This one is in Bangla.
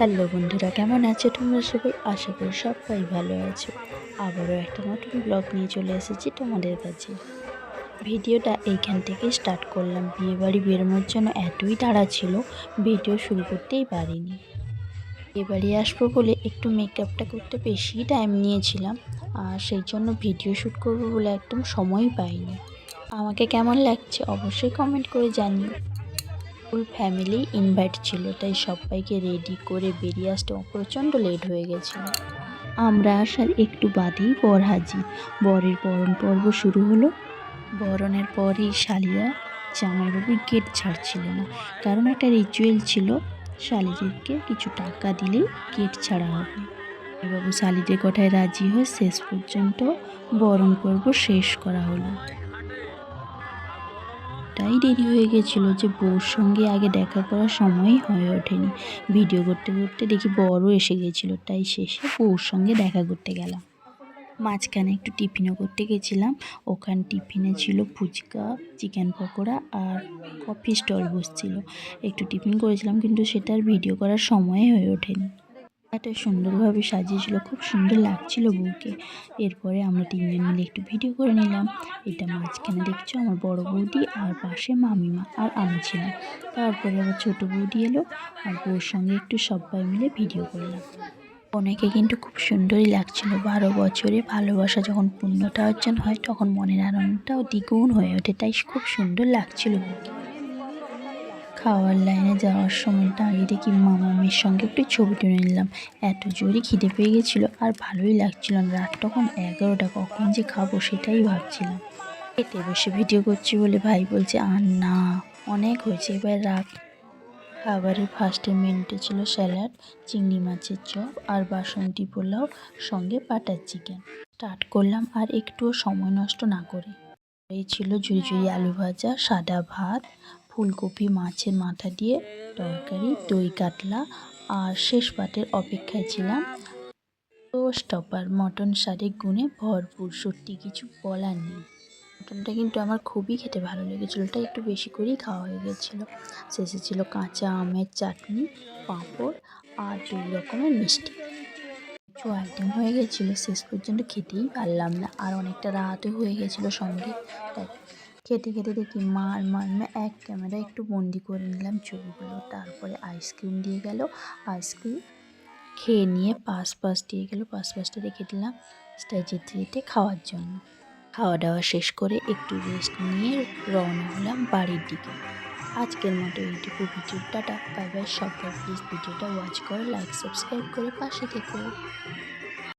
হ্যালো বন্ধুরা, কেমন আছো তোমরা সবাই? আশা করি সবাই ভালো আছো। আবারও একটা নতুন ব্লগ নিয়ে চলে এসেছি তোমাদের কাছে। ভিডিওটা এইখান থেকে স্টার্ট করলাম। বিয়েবাড়ি বেরোনোর জন্য এতই তাড়া ছিল, ভিডিও শুরু করতেই পারিনি। বিয়েবাড়ি আসব বলে একটু মেকআপটা করতে বেশি টাইম নিয়েছিলাম, আর সেই জন্য ভিডিও শ্যুট করব বলে একদম সময় পাইনি। আমাকে কেমন লাগছে অবশ্যই কমেন্ট করে জানিও। ফুল ফ্যামিলি ইনভাইট ছিল, তাই সবাইকে রেডি করে বেরিয়ে আসতে প্রচণ্ড লেট হয়ে গেছিল। আমরা আসার একটু বাদেই বর হাজি বরের বরণ পর্ব শুরু হলো। বরণের পরই শালিরা জামাইবাবু গেট ছাড়ছিল না, কারণ একটা রিচুয়াল ছিল, শালিদেরকে কিছু টাকা দিলেই গেট ছাড়া হবে। বাবু শালিদের কথায় রাজি হয়ে শেষ পর্যন্ত বরণ পর্ব শেষ করা হলো। এতটাই দেরি হয়ে গেছিল যে বউর সঙ্গে আগে দেখা করার সময়ই হয়ে ওঠেনি। ভিডিও করতে করতে দেখি বড়ও এসে গেছিল, তাই শেষে বউর সঙ্গে দেখা করতে গেলাম। মাঝখানে একটু টিফিনও করতে গেছিলাম, ওখান টিফিনে ছিল ফুচকা, চিকেন পকোড়া আর কফি স্টল বসছিল। একটু টিফিন করেছিলাম কিন্তু সেটার ভিডিও করার সময় হয়ে ওঠেনি। এত সুন্দরভাবে সাজিয়েছিল, খুব সুন্দর লাগছিল বউকে। এরপরে আমরা তিনজন মিলে একটু ভিডিও করে নিলাম। এটা মাঝখানে দেখছ আমার বড় বৌদি আর পাশে মামিমা আর আমি ছিলাম। তারপরে আবার ছোটো বৌদি এলো আর বউর সঙ্গে একটু সবাই মিলে ভিডিও করলাম। অনেকে কিন্তু খুব সুন্দরই লাগছিল। বারো বছরে ভালোবাসা যখন পূর্ণতা অর্জন হয়, তখন মনের আনন্দটাও দ্বিগুণ হয়ে ওঠে। তাই খুব সুন্দর লাগছিল বউকে। খাওয়ার লাইনে যাওয়ার সময় দাঁড়িয়ে দেখি মামামের সঙ্গে একটু ছবি তুলে নিলাম। এত জোরে খিদে পেয়ে গেছিল আর ভালোই লাগছিল রাত তখন এগারোটা, কখন যে খাব সেটাই ভাবছিলাম। খেতে বসে ভিডিও করছি বলে ভাই বলছে, আর না, অনেক হয়েছে। এবার রাখ খাবারের ফার্স্টে মেনুতে ছিল স্যালাড চিংড়ি মাছের চপ আর বাসন্তী পোলাও, সঙ্গে বাটার চিকেন স্টার্ট করলাম আর একটুও সময় নষ্ট না করে। এই ছিল ঝুড়ি ঝুড়ি আলু ভাজা, সাদা ভাত ফুলকপি মাছের মাথা দিয়ে তরকারি, দই কাতলা আর শেষ পাটের অপেক্ষায় ছিলাম। তো স্টপার মটন শাড়ি গুণে ভরপুর, সত্যি কিছু বলার নেই। মটনটা কিন্তু আমার খুবই খেতে ভালো লেগেছিলো ওটা একটু বেশি করেই খাওয়া হয়ে গেছিল। শেষে ছিল কাঁচা আমের চাটনি, পাঁপড় আর দুই রকমের মিষ্টি। কিছু আইটেম হয়ে গেছিল, শেষ পর্যন্ত খেতেই পারলাম না, আর অনেকটা রাতও হয়ে গেছিল সঙ্গে, তাই খেতে খেতে দেখি মা আর মামা এক ক্যামেরা একটু বন্দি করে নিলাম ছবিগুলো তারপরে আইসক্রিম দিয়ে গেল। আইসক্রিম খেয়ে নিয়ে পাশ পাশ দিয়ে গেল। পাশ পাশটা রেখে দিলাম স্টেজের যেতে খাওয়ার জন্য। খাওয়া দাওয়া শেষ করে একটু রেস্ট নিয়ে রওনা হলাম বাড়ির দিকে। আজকের মতো এইটুকু ভিডিও। টাটা, বাই বাই সবাই প্লিজ ভিডিওটা ওয়াচ করে লাইক সাবস্ক্রাইব করে পাশে থেকো।